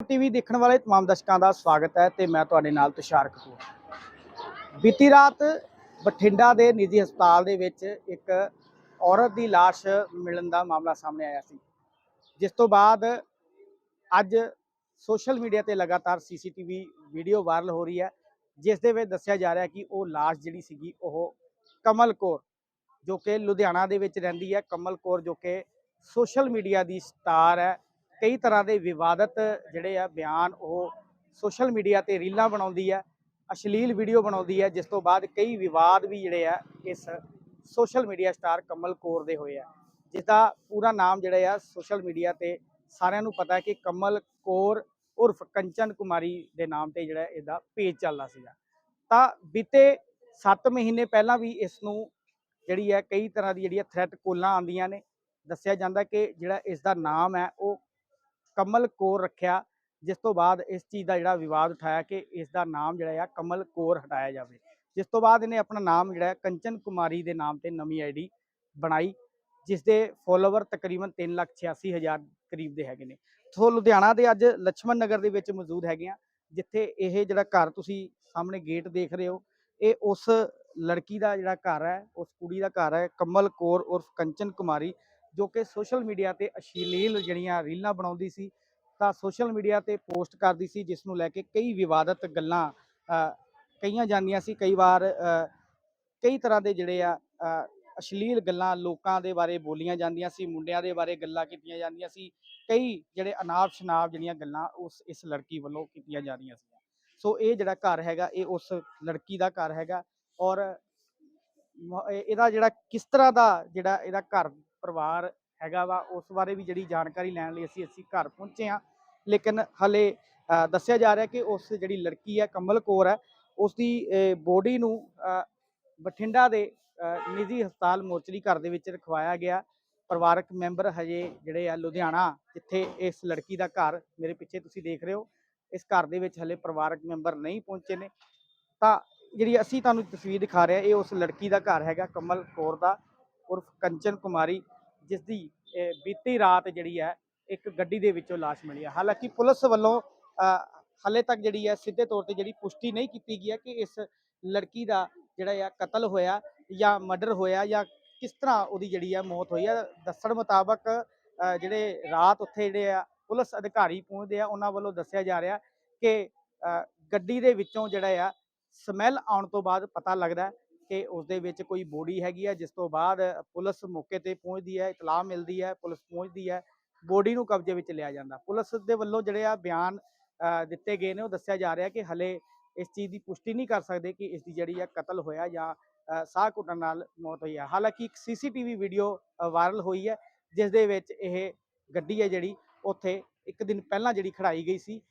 TV ਦੇਖਣ ਵਾਲੇ ਤਮਾਮ ਦਰਸ਼ਕਾਂ ਦਾ ਸਵਾਗਤ ਹੈ ਤੇ ਮੈਂ ਤੁਹਾਡੇ ਨਾਲ ਤੁਸ਼ਾਰ ਕਪੂਰ। ਬੀਤੀ ਰਾਤ ਬਠਿੰਡਾ ਦੇ ਨਿੱਜੀ ਹਸਪਤਾਲ ਦੇ ਵਿੱਚ ਇੱਕ ਔਰਤ ਦੀ ਲਾਸ਼ ਮਿਲਣ ਦਾ ਮਾਮਲਾ ਸਾਹਮਣੇ ਆਇਆ ਸੀ, ਜਿਸ ਤੋਂ ਬਾਅਦ ਅੱਜ ਸੋਸ਼ਲ ਮੀਡੀਆ ਤੇ ਲਗਾਤਾਰ ਸੀਸੀਟੀਵੀ ਵੀਡੀਓ ਵਾਇਰਲ ਹੋ ਰਹੀ ਹੈ, ਜਿਸ ਦੇ ਵਿੱਚ ਦੱਸਿਆ ਜਾ ਰਿਹਾ ਕਿ ਉਹ ਲਾਸ਼ ਜਿਹੜੀ ਸੀਗੀ ਉਹ ਕਮਲ ਕੌਰ, ਜੋ ਕਿ ਲੁਧਿਆਣਾ ਦੇ ਵਿੱਚ ਰਹਿੰਦੀ ਹੈ, ਕਮਲ ਕੌਰ ਜੋ ਕਿ ਸੋਸ਼ਲ ਮੀਡੀਆ ਦੀ ਸਟਾਰ ਹੈ ਕਈ ਤਰ੍ਹਾਂ ਦੇ ਵਿਵਾਦਤ ਜਿਹੜੇ ਆ, ਬਿਆਨ ਉਹ ਸੋਸ਼ਲ ਮੀਡੀਆ ਤੇ ਰੀਲਾਂ ਬਣਾਉਂਦੀ ਹੈ ਅਸ਼ਲੀਲ ਵੀਡੀਓ ਬਣਾਉਂਦੀ ਹੈ ਜਿਸ ਤੋਂ ਬਾਅਦ ਕਈ ਵਿਵਾਦ ਵੀ ਜਿਹੜੇ ਆ, ਇਸ social media star Kamal Kaur ਦੇ ਹੋਏ ਆ। ਜਿਸ ਦਾ ਪੂਰਾ ਨਾਮ ਜਿਹੜਾ ਆ ਸੋਸ਼ਲ ਮੀਡੀਆ ਤੇ ਸਾਰਿਆਂ ਨੂੰ ਪਤਾ ਹੈ ਕਿ ਕਮਲ ਕੌਰ ਉਰਫ ਕੰਚਨ ਕੁਮਾਰੀ ਦੇ ਨਾਮ ਤੇ ਜਿਹੜਾ ਇਹਦਾ ਪੇਜ ਚੱਲਦਾ ਸੀਗਾ। ਤਾਂ ਬੀਤੇ 7 ਮਹੀਨੇ ਪਹਿਲਾਂ ਵੀ ਇਸ ਨੂੰ ਜਿਹੜੀ ਹੈ ਕਈ ਤਰ੍ਹਾਂ ਦੀ ਜਿਹੜੀਆਂ ਥ੍ਰੈਟ ਕੋਲਾਂ ਆਉਂਦੀਆਂ ਨੇ, ਦੱਸਿਆ ਜਾਂਦਾ ਕਿ ਜਿਹੜਾ ਇਸ ਦਾ ਨਾਮ ਹੈ, ਉਹ ਕਮਲ ਕੌਰ ਰੱਖਿਆ, ਜਿਸ ਤੋਂ ਬਾਅਦ ਇਸ ਚੀਜ਼ ਦਾ ਜਿਹੜਾ ਵਿਵਾਦ ਉਠਾਇਆ ਕਿ ਇਸ ਦਾ ਨਾਮ ਜਿਹੜਾ ਆ ਕਮਲ ਕੌਰ ਹਟਾਇਆ ਜਾਵੇ। ਜਿਸ ਤੋਂ ਬਾਅਦ ਇਹਨੇ ਆਪਣਾ ਨਾਮ ਜਿਹੜਾ ਕੰਚਨ ਕੁਮਾਰੀ ਦੇ ਨਾਮ ਤੇ ਨਵੀਂ ਆਈਡੀ ਬਣਾਈ, ਜਿਸ ਦੇ ਫੋਲੋਵਰ ਤਕਰੀਬਨ 386000 ਕਰੀਬ ਦੇ ਹੈਗੇ ਨੇ। ਸੋ ਲੁਧਿਆਣਾ ਦੇ ਅੱਜ ਲక్ష్ਮਣ ਨਗਰ ਦੇ ਵਿੱਚ ਮੌਜੂਦ ਹੈਗੇ ਆ, ਜਿੱਥੇ ਇਹ ਜਿਹੜਾ ਘਰ ਤੁਸੀਂ ਸਾਹਮਣੇ ਗੇਟ ਦੇਖ ਰਹੇ ਹੋ, ਇਹ ਉਸ ਲੜਕੀ ਦਾ ਜਿਹੜਾ ਘਰ ਹੈ, ਉਸ ਕੁੜੀ ਦਾ ਘਰ ਹੈ, ਕਮਲ ਕੌਰ ਉਰਫ ਕੰਚਨ ਕੁਮਾਰੀ। ਜੋ ਕਿ ਸੋਸ਼ਲ ਮੀਡੀਆ ਤੇ ਅਸ਼ਲੀਲ ਜਿਹੜੀਆਂ ਰੀਲਾਂ ਬਣਾਉਂਦੀ ਸੀ ਤਾਂ ਸੋਸ਼ਲ ਮੀਡੀਆ ਤੇ ਪੋਸਟ ਕਰਦੀ ਸੀ ਜਿਸ ਨੂੰ ਲੈ ਕੇ ਕਈ ਵਿਵਾਦਤ ਗੱਲਾਂ ਅ, ਕਹੀਆਂ ਜਾਂਦੀਆਂ ਸੀ ਕਈ ਵਾਰ ਕਈ ਤਰ੍ਹਾਂ ਦੇ ਜਿਹੜੇ ਆ ਅਸ਼ਲੀਲ ਗੱਲਾਂ ਲੋਕਾਂ ਦੇ ਬਾਰੇ ਬੋਲੀਆਂ ਜਾਂਦੀਆਂ ਸੀ ਮੁੰਡਿਆਂ ਦੇ ਬਾਰੇ ਗੱਲਾਂ ਕੀਤੀਆਂ ਜਾਂਦੀਆਂ ਸੀ ਕਈ ਜਿਹੜੇ ਅਨਾਪ ਸ਼ਨਾਪ ਜਿਹੜੀਆਂ ਗੱਲਾਂ ਉਸ ਇਸ ਲੜਕੀ ਵੱਲੋਂ ਕੀਤੀਆਂ ਜਾ ਰਹੀਆਂ ਸੀ ਸੋ ਇਹ ਜਿਹੜਾ ਘਰ ਹੈਗਾ ਇਹ ਉਸ ਲੜਕੀ ਦਾ ਘਰ ਹੈਗਾ ਔਰ ਇਹਦਾ ਜਿਹੜਾ ਕਿਸ ਤਰ੍ਹਾਂ ਦਾ ਜਿਹੜਾ ਇਹਦਾ ਘਰ ਪਰਿਵਾਰ ਹੈਗਾ ਵਾ, ਉਸ ਬਾਰੇ ਵੀ ਜਿਹੜੀ ਜਾਣਕਾਰੀ ਲੈਣ ਲਈ ਅਸੀਂ ਅਸੀਂ ਘਰ ਪਹੁੰਚੇ ਹਾਂ। ਲੇਕਿਨ ਹਲੇ ਦੱਸਿਆ ਜਾ ਰਿਹਾ ਕਿ ਉਸ ਜਿਹੜੀ ਲੜਕੀ ਹੈ, ਕਮਲ ਕੌਰ ਹੈ ਉਸ ਦੀ ਬੋਡੀ ਨੂੰ ਬਠਿੰਡਾ ਦੇ ਨਿੱਜੀ ਹਸਪਤਾਲ ਮੋਰਚਰੀ ਘਰ ਦੇ ਵਿੱਚ ਰਖਵਾਇਆ ਗਿਆ। ਪਰਿਵਾਰਕ ਮੈਂਬਰ ਹਜੇ ਜਿਹੜੇ ਆ ਲੁਧਿਆਣਾ, ਜਿੱਥੇ ਇਸ ਲੜਕੀ ਦਾ ਘਰ ਮੇਰੇ ਪਿੱਛੇ ਤੁਸੀਂ ਦੇਖ ਰਹੇ ਹੋ, ਇਸ ਘਰ ਦੇ ਵਿੱਚ ਹਲੇ ਪਰਿਵਾਰਕ ਮੈਂਬਰ ਨਹੀਂ ਪਹੁੰਚੇ ਨੇ। ਤਾਂ ਜਿਹੜੀ ਅਸੀਂ ਤੁਹਾਨੂੰ ਤਸਵੀਰ ਦਿਖਾ ਰਹੇ ਹਾਂ ਇਹ ਉਸ ਲੜਕੀ ਦਾ ਘਰ ਹੈਗਾ, ਕਮਲ ਕੌਰ ਦਾ। ਉਰਫ ਕੰਚਨ ਕੁਮਾਰੀ ਜਿਸ ਦੀ ਬੀਤੀ ਰਾਤ ਜਿਹੜੀ ਹੈ ਇੱਕ ਗੱਡੀ ਦੇ ਵਿੱਚੋਂ ਲਾਸ਼ ਮਿਲੀ ਹੈ। ਹਾਲਾਂਕਿ ਪੁਲਿਸ ਵੱਲੋਂ ਅਹ, ਹਾਲੇ ਤੱਕ ਜਿਹੜੀ ਹੈ ਸਿੱਧੇ ਤੌਰ ਤੇ ਜਿਹੜੀ ਪੁਸ਼ਟੀ ਨਹੀਂ ਕੀਤੀ ਗਈ ਹੈ ਕਿ ਇਸ ਲੜਕੀ ਦਾ ਜਿਹੜਾ ਆ ਕਤਲ ਹੋਇਆ ਜਾਂ ਮਰਡਰ ਹੋਇਆ ਜਾਂ ਕਿਸ ਤਰ੍ਹਾਂ ਉਹਦੀ ਜਿਹੜੀ ਆ ਮੌਤ ਹੋਈ ਹੈ। ਦੱਸਣ ਮੁਤਾਬਕ ਜਿਹੜੇ ਰਾਤ ਉੱਥੇ ਜਿਹੜੇ ਆ ਪੁਲਿਸ ਅਧਿਕਾਰੀ ਪਹੁੰਚਦੇ ਆ ਉਹਨਾਂ ਵੱਲੋਂ ਦੱਸਿਆ ਜਾ ਰਿਹਾ ਕਿ ਗੱਡੀ ਦੇ ਵਿੱਚੋਂ ਜਿਹੜਾ ਆ ਸਮੈਲ ਆਉਣ ਤੋਂ ਬਾਅਦ ਪਤਾ ਲੱਗਦਾ ਕਿ ਉਸ ਦੇ ਵਿੱਚ ਕੋਈ ਬੋਡੀ ਹੈਗੀ ਹੈ ਜਿਸ ਤੋਂ ਬਾਅਦ ਪੁਲਿਸ ਮੌਕੇ ਤੇ ਪਹੁੰਚਦੀ ਹੈ, ਇਤਲਾਹ ਮਿਲਦੀ ਹੈ, ਪੁਲਿਸ ਪਹੁੰਚਦੀ ਹੈ, ਬੋਡੀ ਨੂੰ ਕਬਜ਼ੇ ਵਿੱਚ ਲਿਆ ਜਾਂਦਾ। ਪੁਲਿਸ ਦੇ ਵੱਲੋਂ ਜਿਹੜੇ ਆ ਬਿਆਨ ਦਿੱਤੇ ਗਏ ਨੇ, ਉਹ ਦੱਸਿਆ ਜਾ ਰਿਹਾ ਕਿ ਹਲੇ ਇਸ ਚੀਜ਼ ਦੀ ਪੁਸ਼ਟੀ ਨਹੀਂ ਕਰ ਸਕਦੇ ਕਿ ਇਸ ਦੀ ਜਿਹੜੀ ਆ ਕਤਲ ਹੋਇਆ ਜਾਂ ਸਾਹ ਘੁੱਟਣ ਨਾਲ ਮੌਤ ਹੋਈ ਹੈ ਹਾਲਾਂਕਿ ਇੱਕ ਸੀਸੀਟੀਵੀ ਵੀਡੀਓ ਵਾਇਰਲ ਹੋਈ ਹੈ, ਜਿਸ ਦੇ ਵਿੱਚ ਇਹ ਗੱਡੀ ਹੈ ਜਿਹੜੀ, ਉੱਥੇ ਇੱਕ ਦਿਨ ਪਹਿਲਾਂ ਜਿਹੜੀ ਖੜਾਈ ਗਈ ਸੀ।